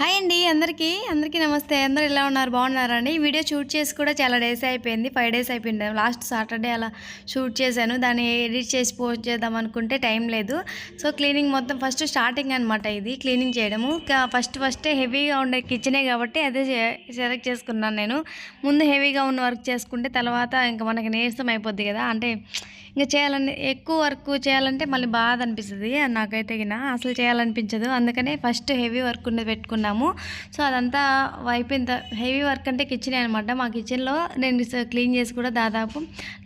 Hi అండి అందరికీ. అందరికీ నమస్తే. అందరు ఎలా ఉన్నారు? బాగున్నారండి ఈ వీడియో షూట్ చేసి కూడా చాలా డేస్ అయిపోయింది. ఫైవ్ డేస్ అయిపోయింది. లాస్ట్ సాటర్డే అలా షూట్ చేశాను. దాన్ని ఎడిట్ చేసి పోస్ట్ చేద్దాం అనుకుంటే టైం లేదు. సో క్లీనింగ్ మొత్తం ఫస్ట్ స్టార్టింగ్ అనమాట ఇది క్లీనింగ్ చేయడము. ఫస్ట్ ఫస్టే హెవీగా ఉండే కిచెనే కాబట్టి అదే సెలెక్ట్ చేసుకున్నాను నేను. ముందు హెవీగా ఉన్న వర్క్ చేసుకుంటే తర్వాత ఇంకా మనకి నీరసం అయిపోద్ది కదా. అంటే ఇంకా చేయాలని ఎక్కువ వర్క్ చేయాలంటే మళ్ళీ బాధ అనిపిస్తుంది. నాకైతే గిన అసలు చేయాలనిపించదు. అందుకనే ఫస్ట్ హెవీ వర్క్ ఉండేది పెట్టుకున్నాము. సో అదంతా అయిపోయిన హెవీ వర్క్ అంటే కిచెన్ అనమాట. మా కిచెన్లో నేను క్లీన్ చేసి కూడా దాదాపు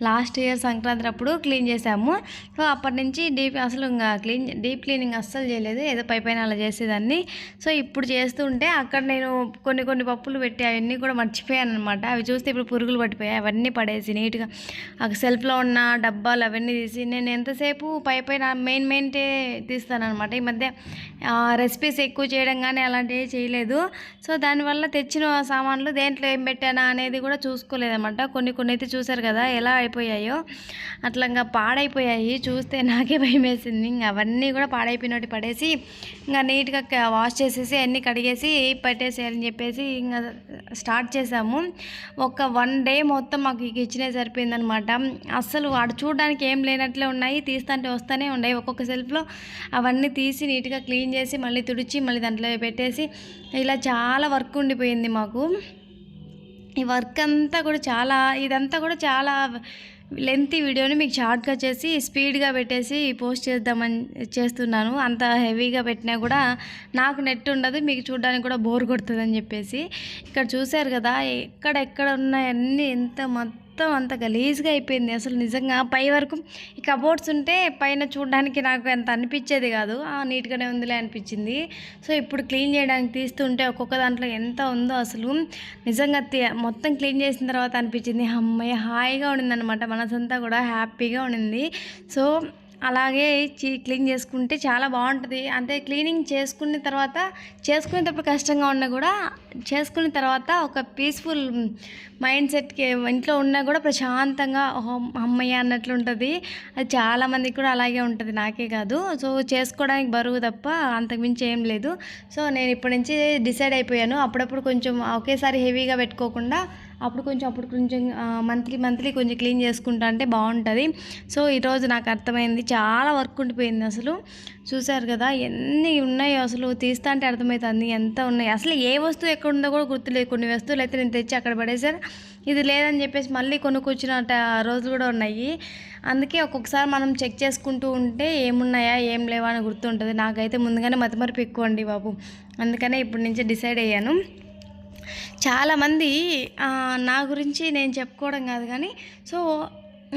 లాస్ట్ ఇయర్ సంక్రాంతి అప్పుడు క్లీన్ చేసాము సో అప్పటి నుంచి డీప్ అసలు ఇంకా క్లీన్ డీప్ క్లీనింగ్ అస్సలు చేయలేదు. ఏదో పై పైన అలా చేసేదాన్ని. సో ఇప్పుడు చేస్తూ ఉంటే అక్కడ నేను కొన్ని కొన్ని పప్పులు పెట్టి అవన్నీ కూడా మర్చిపోయాను అనమాట అవి చూస్తే ఇప్పుడు పురుగులు పట్టిపోయాయి. అవన్నీ పడేసి నీట్గా ఆ సెల్ఫ్లో ఉన్న డబ్బాలు అవన్నీ తీసి నేను ఎంతసేపు పై పైన మెయిన్ మెయిన్టే తీస్తాను అనమాట ఈ మధ్య రెసిపీస్ ఎక్కువ చేయడం కానీ అలాంటివి చేయలేదు. సో దానివల్ల తెచ్చిన సామాన్లు దేంట్లో ఏం పెట్టానా అనేది కూడా చూసుకోలేదన్నమాట. కొన్ని కొన్ని అయితే చూసారు కదా ఎలా అయిపోయాయో. అట్లా ఇంకా పాడైపోయాయి. చూస్తే నాకే భయం వేసింది. ఇంకా అవన్నీ కూడా పాడైపోయినట్టు పడేసి ఇంకా నీట్గా వాష్ చేసేసి అన్నీ కడిగేసి పెట్టేసేయాలని చెప్పేసి ఇంకా స్టార్ట్ చేసాము. ఒక వన్ డే మొత్తం మాకు కిచెనే సరిపోయిందనమాట అస్సలు వాడు చూడడానికి ఏం లేనట్లే ఉన్నాయి. తీస్తుంటే వస్తూనే ఉన్నాయి. ఒక్కొక్క సెల్ఫ్లో అవన్నీ తీసి నీట్గా క్లీన్ చేసి మళ్ళీ తుడిచి మళ్ళీ దాంట్లో పెట్టేసి ఇలా చాలా వర్క్ ఉండిపోయింది మాకు. ఈ వర్క్ అంతా కూడా చాలా ఇదంతా కూడా చాలా లెంత్ వీడియోని మీకు షార్ట్గా చేసి స్పీడ్గా పెట్టేసి పోస్ట్ చేద్దామని చేస్తున్నాను. అంత హెవీగా పెట్టినా కూడా నాకు నెట్ ఉండదు మీకు చూడడానికి కూడా బోర్ కొడుతుందని చెప్పేసి. ఇక్కడ చూశారు కదా ఎక్కడెక్కడ ఉన్నాయన్నీ ఎంత మొత్తం మొత్తం అంత గలీజ్గా అయిపోయింది. అసలు నిజంగా పై వరకు ఈ కబోర్డ్స్ ఉంటే పైన చూడడానికి నాకు ఎంత అనిపించేది కాదు. ఆ, నీట్గానే ఉందిలే అనిపించింది. సో ఇప్పుడు క్లీన్ చేయడానికి తీస్తుంటే ఒక్కొక్క దాంట్లో ఎంత ఉందో అసలు నిజంగా మొత్తం క్లీన్ చేసిన తర్వాత అనిపించింది. అమ్మాయి హాయిగా ఉండిందనమాట మనసంతా కూడా హ్యాపీగా ఉండింది. సో అలాగే చీ- క్లీన్ చేసుకుంటే చాలా బాగుంటుంది. అంటే క్లీనింగ్ చేసుకున్న తర్వాత చేసుకునేటప్పుడు కష్టంగా ఉన్నా కూడా చేసుకున్న తర్వాత ఒక పీస్ఫుల్ మైండ్ సెట్కి ఇంట్లో ఉన్నా కూడా ప్రశాంతంగా అమ్మయ్య అన్నట్లు ఉంటుంది. అది చాలామందికి కూడా అలాగే ఉంటుంది. నాకే కాదు. సో చేసుకోవడానికి బరువు తప్ప అంతకుమించి ఏం లేదు. సో నేను ఇప్పటి నుంచి డిసైడ్ అయిపోయాను. అప్పుడప్పుడు కొంచెం ఒకేసారి హెవీగా పెట్టుకోకుండా అప్పుడు కొంచెం అప్పుడు కొంచెం మంత్లీ మంత్లీ కొంచెం క్లీన్ చేసుకుంటా అంటే బాగుంటుంది. సో ఈరోజు నాకు అర్థమైంది. చాలా వర్క్ ఉండిపోయింది అసలు. చూసారు కదా ఎన్ని ఉన్నాయో అసలు. తీస్తా అంటే అర్థమవుతుంది ఎంత ఉన్నాయి? అసలు ఏ వస్తువు ఎక్కడ ఉందో కూడా గుర్తులేదు. కొన్ని వస్తువులు అయితే నేను తెచ్చి అక్కడ పడేసారు ఇది లేదని చెప్పేసి మళ్ళీ కొనుక్కొచ్చిన రోజులు కూడా ఉన్నాయి. అందుకే ఒక్కొక్కసారి మనం చెక్ చేసుకుంటూ ఉంటే ఏమున్నాయా ఏం లేవా అని గుర్తుంటుంది. నాకైతే ముందుగానే మతిమరుపు ఎక్కువ అండి బాబు. అందుకనే ఇప్పటి నుంచే డిసైడ్ అయ్యాను. చాలామంది నా గురించి నేను చెప్పుకోవడం కాదు కానీ సో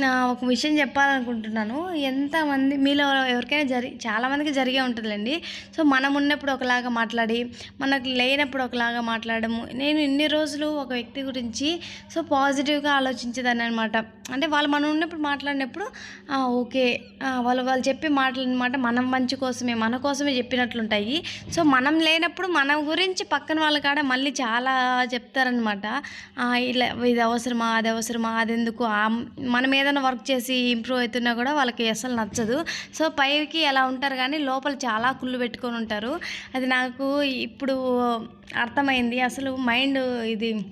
నా ఒక విషయం చెప్పాలనుకుంటున్నాను. ఎంతమంది మీలో ఎవరికైనా జరి చాలామందికి జరిగే ఉంటుందండి సో మనం ఉన్నప్పుడు ఒకలాగా మాట్లాడి మనకు లేనప్పుడు ఒకలాగా మాట్లాడము. నేను ఇన్ని రోజులు ఒక వ్యక్తి గురించి సో పాజిటివ్గా ఆలోచించేదాన్ని అనమాట అంటే వాళ్ళు మనం ఉన్నప్పుడు మాట్లాడినప్పుడు ఓకే వాళ్ళు వాళ్ళు చెప్పే మాటలు అనమాట మనం మంచి కోసమే మన కోసమే చెప్పినట్లుంటాయి. సో మనం లేనప్పుడు మన గురించి పక్కన వాళ్ళ కాడ మళ్ళీ చాలా చెప్తారనమాట. ఇలా ఇది అవసరమా అది అవసరమా అది ఎందుకు మన మీద ఏదైనా వర్క్ చేసి ఇంప్రూవ్ అవుతున్నా కూడా వాళ్ళకి అసలు నచ్చదు. సో పైకి ఎలా ఉంటారు కానీ లోపల చాలా కుళ్ళు పెట్టుకొని ఉంటారు. అది నాకు ఇప్పుడు అర్థమైంది. అసలు మైండ్ ఇది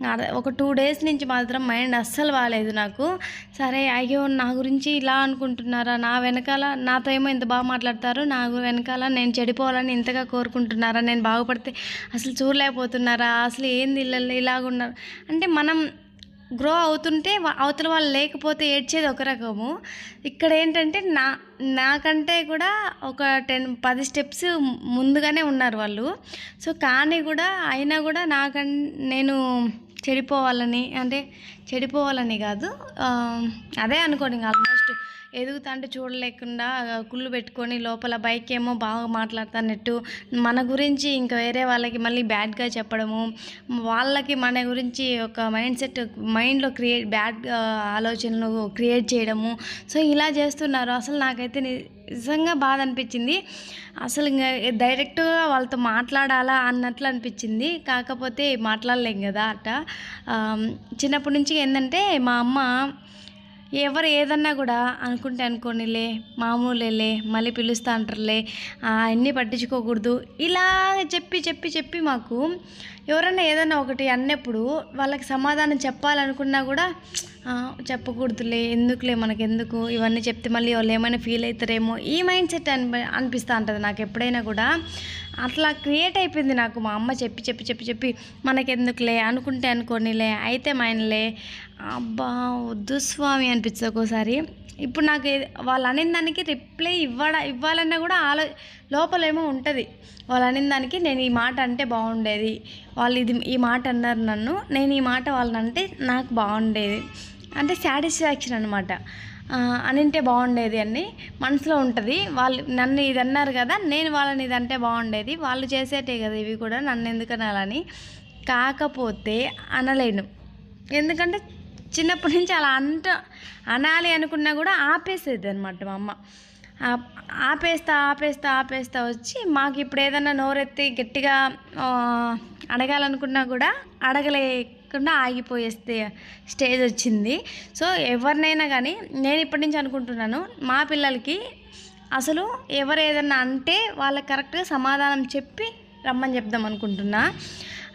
నా- ఒక టూ డేస్ నుంచి మాత్రం మైండ్ అస్సలు బాగాలేదు నాకు. సరే అయ్యో నా గురించి ఇలా అనుకుంటున్నారా? నా వెనకాల నాతో ఏమో ఇంత బాగా మాట్లాడతారు. నా వెనకాల నేను చెడిపోవాలని ఇంతగా కోరుకుంటున్నారా? నేను బాగుపడితే అసలు చూడలేకపోతున్నారా? అసలు ఏంది ఇలా ఇలాగున్నారు అంటే మనం గ్రో అవుతుంటే అవతల వాళ్ళు లేకపోతే ఏడ్చేది ఒక రకము. ఇక్కడ ఏంటంటే నా నాకంటే కూడా ఒక టెన్ పది స్టెప్స్ ముందుగానే ఉన్నారు వాళ్ళు. సో కానీ కూడా అయినా కూడా నాకన్ నేను చెడిపోవాలని అంటే చెడిపోవాలని కాదు అదే అనుకోండి ఇంకా ఆల్మోస్ట్ ఎదుగుతా అంటే చూడలేకుండా కుళ్ళు పెట్టుకొని లోపల బైక్ ఏమో బాగా మాట్లాడుతున్నట్టు మన గురించి ఇంకా వేరే వాళ్ళకి మళ్ళీ బ్యాడ్గా చెప్పడము వాళ్ళకి మన గురించి ఒక మైండ్ సెట్ మైండ్లో క్రియేట్ బ్యాడ్ ఆలోచనలు క్రియేట్ చేయడము. సో ఇలా చేస్తున్నారు. అసలు నాకైతే నిజంగా బాధ అనిపించింది. అసలు ఇంకా డైరెక్ట్గా వాళ్ళతో మాట్లాడాలా అన్నట్లు అనిపించింది. కాకపోతే మాట్లాడలేం కదా అట్ట. చిన్నప్పటి నుంచి ఏంటంటే మా అమ్మ ఎవరు ఏదన్నా కూడా అనుకుంటే అనుకోనిలే మామూలేలే మళ్ళీ పిలుస్తా అంటారులే అన్నీ పట్టించుకోకూడదు. ఇలా చెప్పి చెప్పి చెప్పి మాకు ఎవరైనా ఏదైనా ఒకటి అన్నప్పుడు వాళ్ళకి సమాధానం చెప్పాలనుకున్నా కూడా చెప్పకూడదులే ఎందుకులే మనకెందుకు? ఇవన్నీ చెప్తే మళ్ళీ వాళ్ళు ఏమైనా ఫీల్ అవుతారేమో ఈ మైండ్ సెట్ అని అనిపిస్తూ ఉంటుంది నాకు ఎప్పుడైనా కూడా. అట్లా క్రియేట్ అయిపోయింది నాకు మా అమ్మ చెప్పి చెప్పి చెప్పి చెప్పి మనకెందుకులే అనుకుంటే అనుకోనిలే అయితే మైనలే అబ్బా వద్దు స్వామి అనిపిస్తుంది ఒక్కోసారి. ఇప్పుడు నాకు వాళ్ళు అనిన దానికి రిప్లై ఇవ్వడ ఇవ్వాలన్నా కూడా ఆలో లోపలేమో ఉంటుంది. వాళ్ళు అనిన దానికి నేను ఈ మాట అంటే బాగుండేది. వాళ్ళు ఇది ఈ మాట అన్నారు నన్ను. నేను ఈ మాట వాళ్ళని అంటే నాకు బాగుండేది. అంటే సాటిస్ఫాక్షన్ అనమాట అనింటే బాగుండేది అని మనసులో ఉంటుంది. వాళ్ళు నన్ను ఇది అన్నారు కదా నేను వాళ్ళని ఇది అంటే బాగుండేది. వాళ్ళు చేసేటే కదా ఇవి కూడా నన్ను ఎందుకు అనాలని కాకపోతే అనలేను. ఎందుకంటే చిన్నప్పటి నుంచి అలా అంట అనాలి అనుకున్నా కూడా ఆపేసేది అనమాట మా అమ్మ. ఆపేస్తా ఆపేస్తా ఆపేస్తా వచ్చి మాకు ఇప్పుడు ఏదైనా నోరెత్తి గట్టిగా అడగాలనుకున్నా కూడా అడగలేకుండా ఆగిపోయేస్తే స్టేజ్ వచ్చింది. సో ఎవరినైనా కానీ నేను ఇప్పటి నుంచి అనుకుంటున్నాను మా పిల్లలకి అసలు ఎవరు ఏదన్నా అంటే వాళ్ళకి కరెక్ట్గా సమాధానం చెప్పి రమ్మని చెప్దాం అనుకుంటున్నా.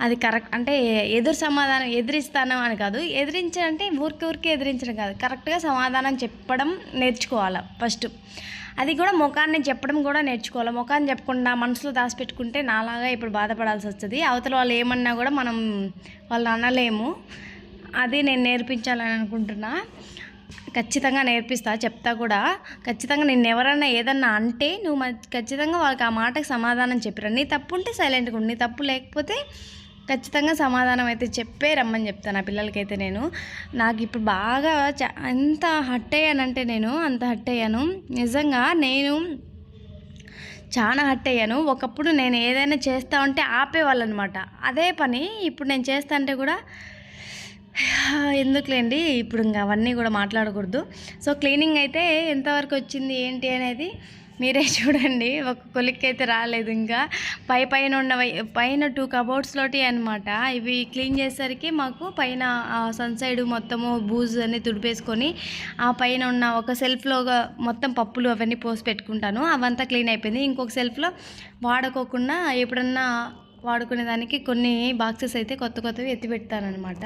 అది కరెక్ట్ అంటే ఎదురు సమాధానం ఎదిరిస్తాను అని కాదు. ఎదిరించాలంటే ఊరికి ఊరికి ఎదిరించడం కాదు. కరెక్ట్గా సమాధానం చెప్పడం నేర్చుకోవాలి ఫస్ట్. అది కూడా ముఖాన్ని చెప్పడం కూడా నేర్చుకోవాలి. ముఖాన్ని చెప్పకుండా మనసులో దాచిపెట్టుకుంటే నాలాగా ఇప్పుడు బాధపడాల్సి వస్తుంది. అవతల వాళ్ళు ఏమన్నా కూడా మనం వాళ్ళు అనలేము. అది నేను నేర్పించాలని అనుకుంటున్నా. ఖచ్చితంగా నేర్పిస్తా చెప్తా కూడా. ఖచ్చితంగా నేను ఎవరన్నా ఏదన్నా అంటే నువ్వు ఖచ్చితంగా వాళ్ళకి ఆ మాటకు సమాధానం చెప్పిరా. నీ తప్పు ఉంటే సైలెంట్గా ఉండి. నీ తప్పు లేకపోతే ఖచ్చితంగా సమాధానం అయితే చెప్పే రమ్మని చెప్తాను ఆ పిల్లలకైతే నేను. నాకు ఇప్పుడు బాగా చ ఎంత హట్ అయ్యానంటే నేను అంత హట్ అయ్యాను. నిజంగా నేను చాలా హట్ అయ్యాను. ఒకప్పుడు నేను ఏదైనా చేస్తా ఉంటే ఆపేవాళ్ళనమాట. అదే పని ఇప్పుడు నేను చేస్తా అంటే కూడా ఎందుకులేండి? ఇప్పుడు ఇంకా అవన్నీ కూడా మాట్లాడకూడదు. సో క్లీనింగ్ అయితే ఎంతవరకు వచ్చింది ఏంటి అనేది మీరే చూడండి ఒక కొలిక్కి అయితే రాలేదు ఇంకా. పై పైన ఉన్నవి పైన టూ కబోర్డ్స్లోటి అనమాట ఇవి క్లీన్ చేసేసరికి మాకు పైన సన్ సైడ్ మొత్తము బూజ్ అన్ని తుడిపేసుకొని ఆ పైన ఉన్న ఒక సెల్ఫ్లో మొత్తం పప్పులు అవన్నీ పోసి పెట్టుకుంటాను. అవంతా క్లీన్ అయిపోయింది. ఇంకొక సెల్ఫ్లో వాడుకోకుండా ఎప్పుడన్నా వాడుకునే దానికి కొన్ని బాక్సెస్ అయితే కొత్త కొత్తవి ఎత్తి పెడతానమాట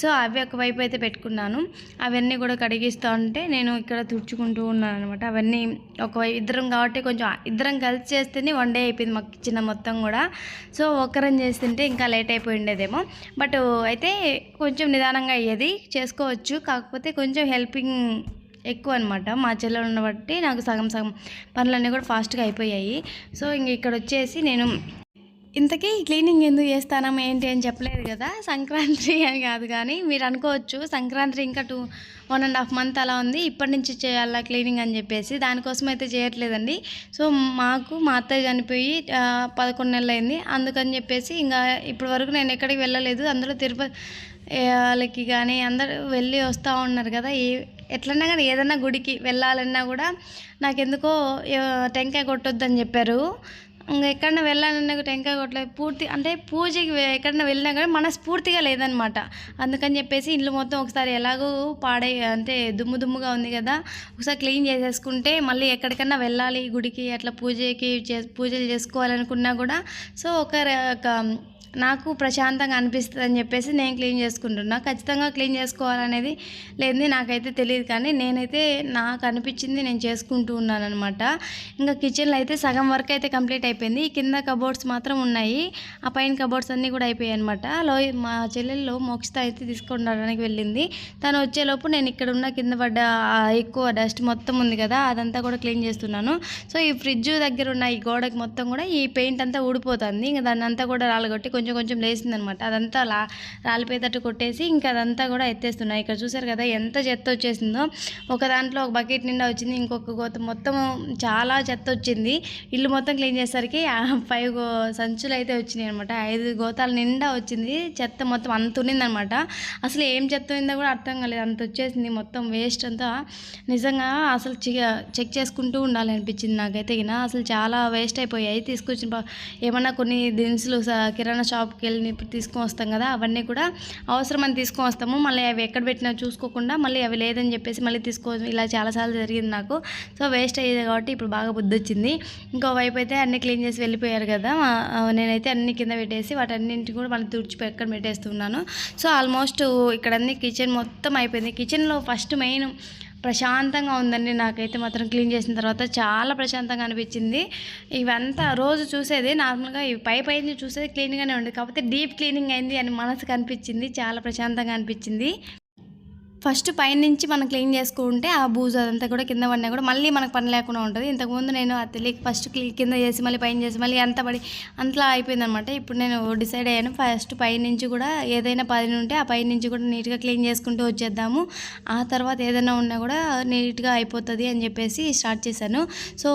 సో అవి ఒకవైపు అయితే పెట్టుకున్నాను. అవన్నీ కూడా కడిగిస్తూ ఉంటే నేను ఇక్కడ తుడుచుకుంటూ ఉన్నాను అనమాట అవన్నీ ఒకవైపు ఇద్దరం కాబట్టి కొంచెం ఇద్దరం కలిసి చేస్తేనే వన్ డే అయిపోయింది మాకు చిన్న మొత్తం కూడా. సో ఒక్కరం చేస్తుంటే ఇంకా లేట్ అయిపోయి ఉండేదేమో బట్ అయితే కొంచెం నిదానంగా అయ్యేది. చేసుకోవచ్చు. కాకపోతే కొంచెం హెల్పింగ్ ఎక్కువ అనమాట మా చెల్లెలు ఉన్న బట్టి నాకు సగం సగం పనులన్నీ కూడా ఫాస్ట్గా అయిపోయాయి. సో ఇంక ఇక్కడ వచ్చేసి నేను ఇంతకీ క్లీనింగ్ ఎందుకు చేస్తానం ఏంటి అని చెప్పలేదు కదా. సంక్రాంతి అని కాదు కానీ మీరు అనుకోవచ్చు సంక్రాంతి ఇంకా two one and half month అలా ఉంది. ఇప్పటి నుంచి చేయాలా క్లీనింగ్ అని చెప్పేసి దానికోసం అయితే చేయట్లేదండి. సో మాకు మా అత్తయ్య చనిపోయి పదకొండు నెలలు అయింది అందుకని చెప్పేసి ఇంకా ఇప్పటి వరకు నేను ఎక్కడికి వెళ్ళలేదు. అందులో తిరుపతి వాళ్ళకి కానీ అందరూ వెళ్ళి వస్తూ ఉన్నారు కదా. ఏ ఎట్లన్నా కానీ ఏదన్నా గుడికి వెళ్ళాలన్నా కూడా నాకెందుకో టెంకాయ కొట్టొద్దని చెప్పారు. ఇంకా ఎక్కడన్నా వెళ్ళాలన్నా కూడా టెంకాయ కొట్టలేదు. పూర్తి అంటే పూజకి ఎక్కడన్నా వెళ్ళినా కానీ మనస్ఫూర్తిగా లేదనమాట. అందుకని చెప్పేసి ఇల్లు మొత్తం ఒకసారి ఎలాగో పాడై అంటే దుమ్ము దుమ్ముగా ఉంది కదా ఒకసారి క్లీన్ చేసేసుకుంటే మళ్ళీ ఎక్కడికన్నా వెళ్ళాలి గుడికి అట్లా పూజకి చే పూజలు చేసుకోవాలనుకున్నా కూడా సో ఒక ఒక నాకు ప్రశాంతంగా అనిపిస్తుంది అని చెప్పేసి నేను క్లీన్ చేసుకుంటున్నా. ఖచ్చితంగా క్లీన్ చేసుకోవాలనేది లేనిది నాకైతే తెలియదు కానీ నేనైతే నాకు అనిపించింది నేను చేసుకుంటూ ఉన్నాను అనమాట ఇంకా కిచెన్లో అయితే సగం వర్క్ అయితే కంప్లీట్ అయిపోయింది ఈ కింద కబోర్డ్స్ మాత్రం ఉన్నాయి. ఆ పైన కబోర్డ్స్ అన్నీ కూడా అయిపోయాయి అనమాట లో మా చెల్లెల్లో మోక్షిత అయితే తీసుకొని వెళ్ళింది. తను వచ్చేలోపు నేను ఇక్కడ ఉన్న కింద పడ్డ ఎక్కువ డస్ట్ మొత్తం ఉంది కదా అదంతా కూడా క్లీన్ చేస్తున్నాను. సో ఈ ఫ్రిడ్జ్ దగ్గర ఉన్న ఈ గోడకి మొత్తం కూడా ఈ పెయింట్ అంతా ఊడిపోతుంది. ఇంకా దాన్ని అంతా కూడా రాలగొట్టి కొంచెం కొంచెం లేసిందనమాట అదంతా లా రాలిపోయేటట్టు కొట్టేసి ఇంకా అదంతా కూడా ఎత్తేస్తున్నాయి ఇక్కడ చూసారు కదా ఎంత చెత్త వచ్చేసిందో. ఒక దాంట్లో ఒక బకెట్ నిండా వచ్చింది. ఇంకొక గోత మొత్తం చాలా చెత్త వచ్చింది. ఇల్లు మొత్తం క్లీన్ చేస్తారు వచ్చేసరికి ఫైవ్ గో సంచులు అయితే వచ్చినాయి అనమాట ఐదు గోతాల నిండా వచ్చింది. చెత్త మొత్తం అంత ఉన్నిందనమాట అసలు ఏం చెత్త ఉందో కూడా అర్థం కాలేదు. అంత వచ్చేసింది మొత్తం వేస్ట్ అంతా. నిజంగా అసలు చెక్ చేసుకుంటూ ఉండాలి అనిపించింది నాకైతే ఇక అసలు చాలా వేస్ట్ అయిపోయాయి. తీసుకొచ్చిన ఏమన్నా కొన్ని దినుసులు కిరాణా షాప్కి వెళ్ళి ఇప్పుడు తీసుకొని వస్తాం కదా అవన్నీ కూడా అవసరమని తీసుకొని వస్తాము. మళ్ళీ అవి ఎక్కడ పెట్టినా చూసుకోకుండా మళ్ళీ అవి లేదని చెప్పేసి మళ్ళీ తీసుకో ఇలా చాలాసార్లు జరిగింది నాకు. సో వేస్ట్ అయ్యేది కాబట్టి ఇప్పుడు బాగా బుద్ధి వచ్చింది ఇంకో వైపు అయితే అన్ని క్లీన్ చేసి వెళ్ళిపోయారు కదా నేనైతే అన్ని కింద పెట్టేసి వాటన్నింటిని కూడా మళ్ళీ తుడిచి ఎక్కడ పెట్టేస్తున్నాను. సో ఆల్మోస్ట్ ఇక్కడ అన్ని కిచెన్ మొత్తం అయిపోయింది. కిచెన్లో ఫస్ట్ మెయిన్ ప్రశాంతంగా ఉందండి. నాకైతే మాత్రం క్లీన్ చేసిన తర్వాత చాలా ప్రశాంతంగా అనిపించింది. ఇవంతా రోజు చూసేది నార్మల్గా ఇవి పై పైన చూసేది క్లీన్గానే ఉండేది కాకపోతే డీప్ క్లీనింగ్ అయింది అని మనసుకు అనిపించింది. చాలా ప్రశాంతంగా అనిపించింది. ఫస్ట్ పైనుంచి మనం క్లీన్ చేసుకుంటే ఆ బూజు అదంతా కూడా కింద పడినా కూడా మళ్ళీ మనకు పని లేకుండా ఉంటుంది. ఇంతకుముందు నేను అది తెలియక ఫస్ట్ క్లీన్ కింద చేసి మళ్ళీ పైన చేసి మళ్ళీ అంత పడి అంతలా అయిపోయింది అనమాట ఇప్పుడు నేను డిసైడ్ అయ్యాను ఫస్ట్ పైనుంచి కూడా ఏదైనా పని ఉంటే ఆ పైనుంచి కూడా నీట్గా క్లీన్ చేసుకుంటూ వచ్చేద్దాము. ఆ తర్వాత ఏదైనా ఉన్నా కూడా నీట్గా అయిపోతుంది అని చెప్పేసి స్టార్ట్ చేశాను. సో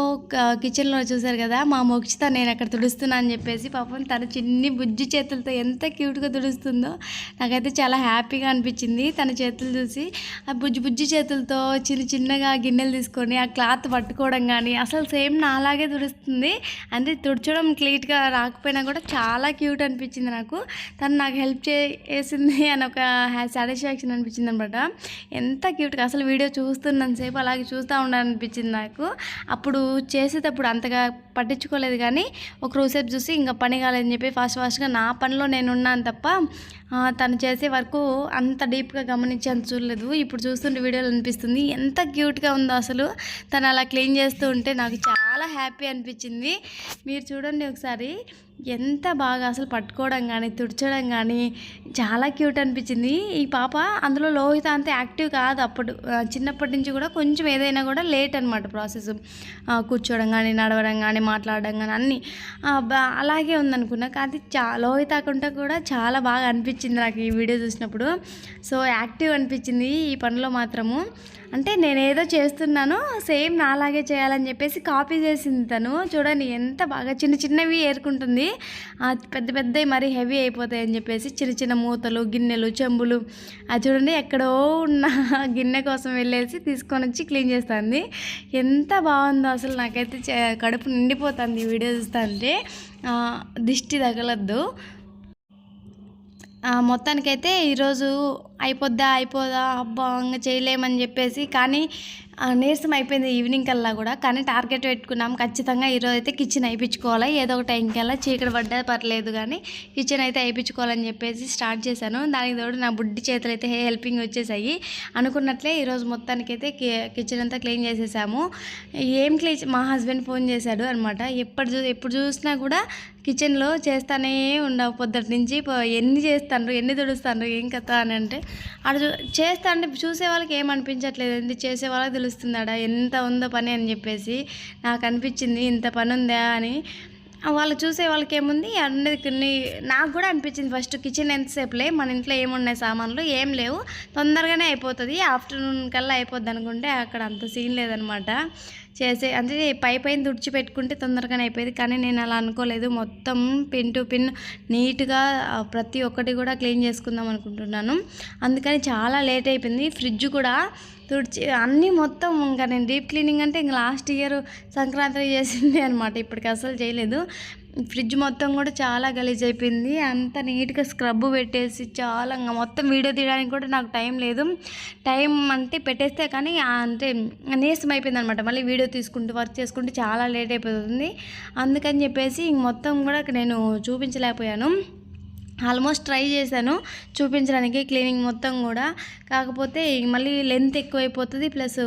కిచెన్లో చూసారు కదా మా మోక్షిత నేను అక్కడ తుడుస్తున్నా అని చెప్పేసి పాపం తన చిన్ని బుజ్జి చేతులతో ఎంత క్యూట్గా తుడుస్తుందో నాకైతే చాలా హ్యాపీగా అనిపించింది. తన చేతులు చూసి ఆ బుజ్జి బుజ్జి చేతులతో చిన్న చిన్నగా గిన్నెలు తీసుకొని ఆ క్లాత్ పట్టుకోవడం కానీ అసలు సేమ్ నాలాగే తుడుస్తుంది. అంటే తుడచడం క్లీట్గా రాకపోయినా కూడా చాలా క్యూట్ అనిపించింది నాకు. తను నాకు హెల్ప్ చేసింది అని ఒక సాటిస్ఫాక్షన్ అనిపించింది అనమాట ఎంత క్యూట్గా అసలు వీడియో చూస్తున్నంతసేపు అలాగే చూస్తూ ఉండాలనిపించింది నాకు. అప్పుడు చేసేటప్పుడు అంతగా పట్టించుకోలేదు కానీ ఒక రోజుసేపు చూసి ఇంకా పని కాలేదని చెప్పి ఫాస్ట్ ఫాస్ట్గా నా పనిలో నేను ఉన్నాను తప్ప తను చేసే వరకు అంత డీప్గా గమనించి అంత ఇప్పుడు చూస్తుంటే వీడియోలు అనిపిస్తుంది ఎంత క్యూట్గా ఉందో అసలు. తను అలా క్లీన్ చేస్తూ ఉంటే నాకు చాలా హ్యాపీ అనిపించింది. మీరు చూడండి ఒకసారి. ఎంత బాగా అసలు పట్టుకోవడం కానీ తుడచడం కానీ చాలా క్యూట్ అనిపించింది. ఈ పాప అందులో లోహిత అంత యాక్టివ్ కాదు అప్పుడు. చిన్నప్పటి నుంచి కూడా కొంచెం ఏదైనా కూడా లేట్ అనమాట ప్రాసెస్. కూర్చోవడం కానీ నడవడం కానీ మాట్లాడడం కానీ అన్నీ. అలాగే ఉందనుకున్నా. కానీ చా లోహిత కంటే కూడా చాలా బాగా అనిపించింది నాకు ఈ వీడియో చూసినప్పుడు. సో యాక్టివ్ అనిపించింది ఈ పనిలో మాత్రము. అంటే నేను ఏదో చేస్తున్నాను సేమ్ నాలాగే చేయాలని చెప్పేసి కాపీ చేసింది తను. చూడండి ఎంత బాగా చిన్న చిన్నవి ఏరుకుంటుంది. ఆ పెద్ద పెద్దవి మరీ హెవీ అయిపోతాయి అని చెప్పేసి చిన్న చిన్న మూతలు గిన్నెలు చెంబులు అది చూడండి ఎక్కడో ఉన్న గిన్నె కోసం వెళ్ళేసి తీసుకొని వచ్చి క్లీన్ చేస్తుంది. ఎంత బాగుందో అసలు నాకైతే చే- కడుపు నిండిపోతుంది ఈ వీడియో చూస్తుంటే దిష్టి తగలద్దు. మొత్తానికైతే ఈరోజు అయిపోద్దా అయిపోదా అబ్బా ఇంకా చేయలేమని చెప్పేసి కానీ నీరసం అయిపోయింది ఈవినింగ్ కల్లా కూడా. కానీ టార్గెట్ పెట్టుకున్నాం. ఖచ్చితంగా ఈరోజు అయితే కిచెన్ అయిపించుకోవాలి. ఏదో ఒక టైంకల్లా చీకటి పడ్డా పర్లేదు కానీ కిచెన్ అయితే అయిపించుకోవాలని చెప్పేసి స్టార్ట్ చేశాను. దానికి తోడు నా బుడ్డి చేతులు అయితే హెల్పింగ్ వచ్చేసాయి. అనుకున్నట్లే ఈరోజు మొత్తానికైతే అయితే కిచెన్ అంతా క్లీన్ చేసేసాము. ఏం క్లీన్ మా హస్బెండ్ ఫోన్ చేశాడు అనమాట ఎప్పుడు చూ ఎప్పుడు చూసినా కూడా కిచెన్లో చేస్తానే ఉండవు పొద్దుటి నుంచి. ఎన్ని చేస్తాను ఎన్ని తుడుస్తాను ఏం కథ అని అంటే అక్కడ చూ చేస్తా అంటే చూసే వాళ్ళకి ఏం అనిపించట్లేదు. ఎందుకు చేసే వాళ్ళకి తెలుస్తుందాడా ఎంత ఉందో పని అని చెప్పేసి నాకు అనిపించింది. ఇంత పని ఉందా అని. వాళ్ళు చూసే వాళ్ళకి ఏముంది? అన్నీ నాకు కూడా అనిపించింది ఫస్ట్ కిచెన్ ఎంతసేపులే? మన ఇంట్లో ఏమున్నాయి సామాన్లు? ఏం లేవు. తొందరగానే అయిపోతుంది. ఆఫ్టర్నూన్ కల్లా అయిపోద్ది అనుకుంటే అక్కడ అంత సీన్ లేదనమాట. చేసే అంటే పై పైన తుడిచిపెట్టుకుంటే తొందరగానే అయిపోయేది. కానీ నేను అలా అనుకోలేదు. మొత్తం పిన్ టు పిన్ నీట్గా ప్రతి ఒక్కటి కూడా క్లీన్ చేసుకుందాం అనుకుంటున్నాను. అందుకని చాలా లేట్ అయిపోయింది. ఫ్రిడ్జ్ కూడా తుడిచి అన్నీ మొత్తం ఇంకా నేను డీప్ క్లీనింగ్ అంటే ఇంకా లాస్ట్ ఇయర్ సంక్రాంతి చేసింది అనమాట ఇప్పటికి అసలు చేయలేదు. ఫ్రిడ్జ్ మొత్తం కూడా చాలా గలీజ్ అయిపోయింది అంత నీట్గా స్క్రబ్ పెట్టేసి చాలా ఇంకా మొత్తం వీడియో తీయడానికి కూడా నాకు టైం లేదు. టైం అంటే పెట్టేస్తే కానీ అంటే నీసం అయిపోయింది అనమాట మళ్ళీ వీడియో తీసుకుంటూ వర్క్ చేసుకుంటూ చాలా లేట్ అయిపోతుంది. అందుకని చెప్పేసి ఇంక మొత్తం కూడా నేను చూపించలేకపోయాను. ఆల్మోస్ట్ ట్రై చేశాను. చూపించడానికి క్లీనింగ్ మొత్తం కూడా. కాకపోతే మళ్ళీ లెంత్ ఎక్కువైపోతుంది. ప్లస్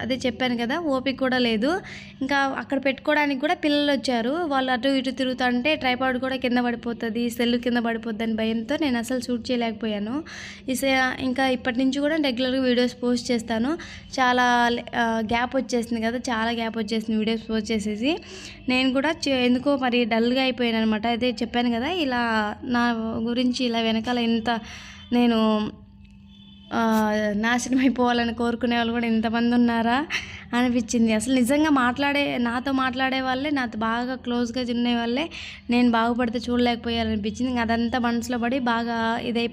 అదే చెప్పాను కదా ఓపిక కూడా లేదు. ఇంకా అక్కడ పెట్టుకోవడానికి కూడా పిల్లలు వచ్చారు. వాళ్ళు అటు ఇటు తిరుగుతుంటే ట్రైపాడ్ కూడా కింద పడిపోతుంది సెల్ కింద పడిపోద్ది అని భయంతో నేను అసలు షూట్ చేయలేకపోయాను. ఇంకా ఇప్పటి నుంచి కూడా రెగ్యులర్గా వీడియోస్ పోస్ట్ చేస్తాను. చాలా గ్యాప్ వచ్చేసింది కదా చాలా గ్యాప్ వచ్చేసింది వీడియోస్ పోస్ట్ చేసేసి. నేను కూడా చే- ఎందుకో మరి డల్గా అయిపోయాను అనమాట అయితే చెప్పాను కదా ఇలా నా గురించి ఇలా వెనకాల ఇంత నేను నాశనం అయిపోవాలని కోరుకునే వాళ్ళు కూడా ఇంతమంది ఉన్నారా అనిపించింది. అసలు నిజంగా మాట్లాడే నాతో మాట్లాడే వాళ్ళే నాతో బాగా క్లోజ్గా తినే వాళ్ళే నేను బాగుపడితే చూడలేకపోయారనిపించింది. ఇంకా అదంతా మనసులో పడి బాగా ఇదైపోయింది